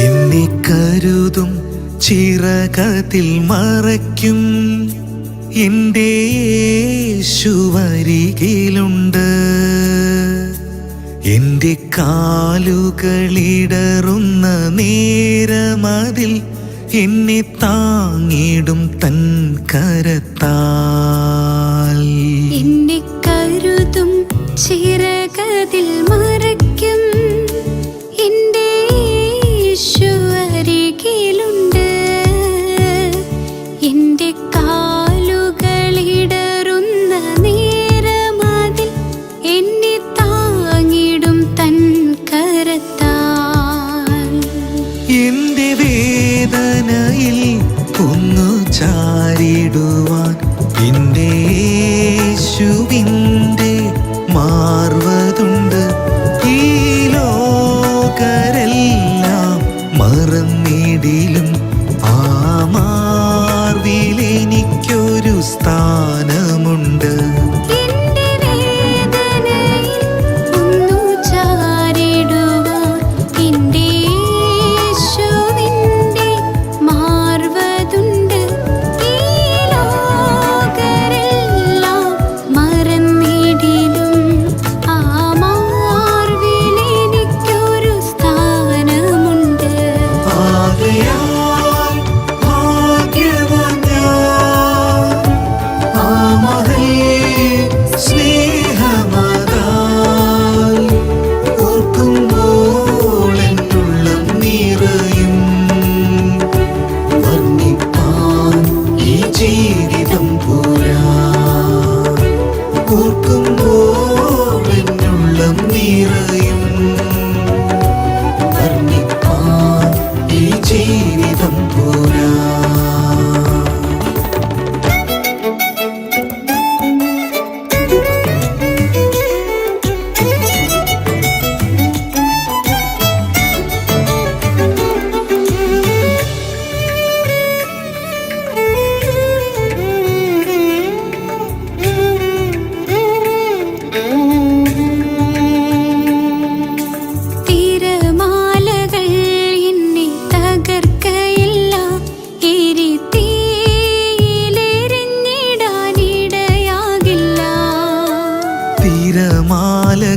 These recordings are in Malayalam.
എന്നെ ചിറകത്തിൽ മറയ്ക്കും. എന്റെ യേശുവരികിലുണ്ട് എന്റെ കാലുകളിടറുന്ന നേരമതിൽ എന്നെ താങ്ങിടും തൻ കരത്താൽ. എന്നെ കരുതും ചിറകതിൽ മറയ്ക്കും വേദനയിൽ ഒന്നു ചാരിടുവാൻ എന്റെ യേശുവിന്റെ മാർവതുണ്ട്. ഈ ലോകരെല്ലാം മറന്നിടിലും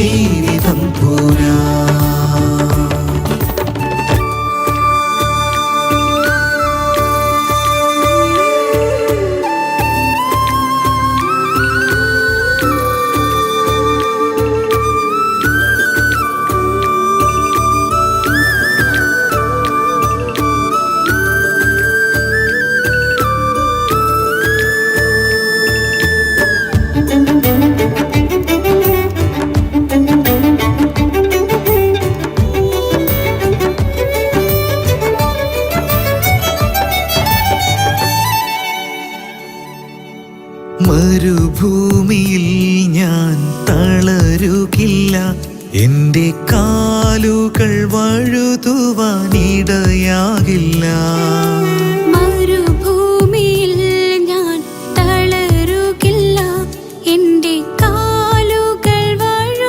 ജീവിതം പോരാ മരുഭൂമിയിൽ ഞാൻ തളരുകില്ല. എന്റെ കാലുകൾ വഴുതുവാനിടയാകില്ല മരുഭൂമിയിൽ ഞാൻ തളരുകില്ല. എന്റെ കാലുകൾ വഴുതുവാനിടയാകില്ല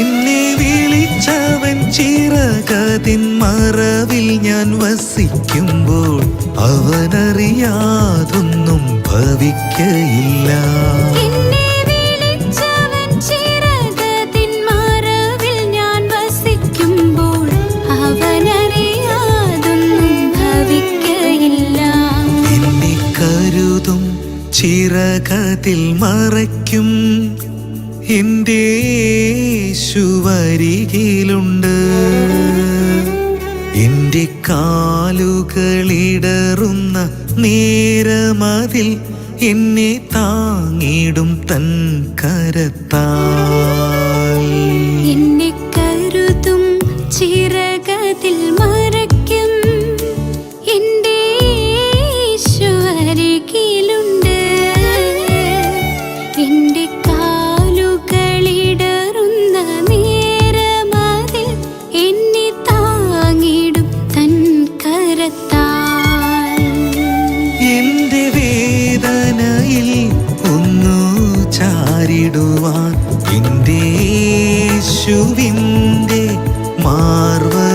എന്നെ വിളിച്ചവൻ ചിറകതിൻ മറവിൽ ഞാൻ വസിക്കുമ്പോൾ അവനറിയാതൊന്നും ഭവിക്കയില്ല. ചിറകതിൽ മറയ്ക്കും. എന്റെ ശുവരികിലുണ്ട് എന്റെ കാലുകളിടറുന്ന നേരമതിൽ എന്നെ താങ്ങിടും തൻ കരത്താൽ. എന്നെ ഇന്ത്യ മാർവ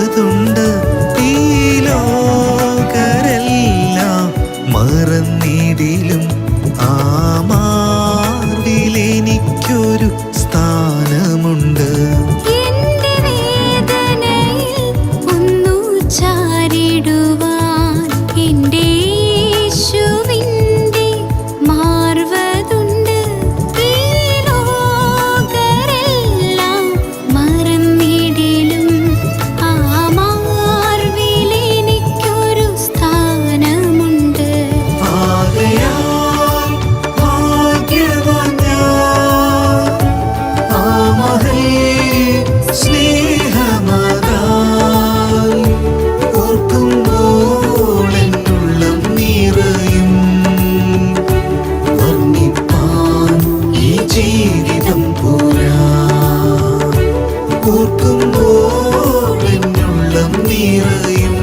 ഓർക്കുമ്പോൾ എന്നുള്ളം നിറയും.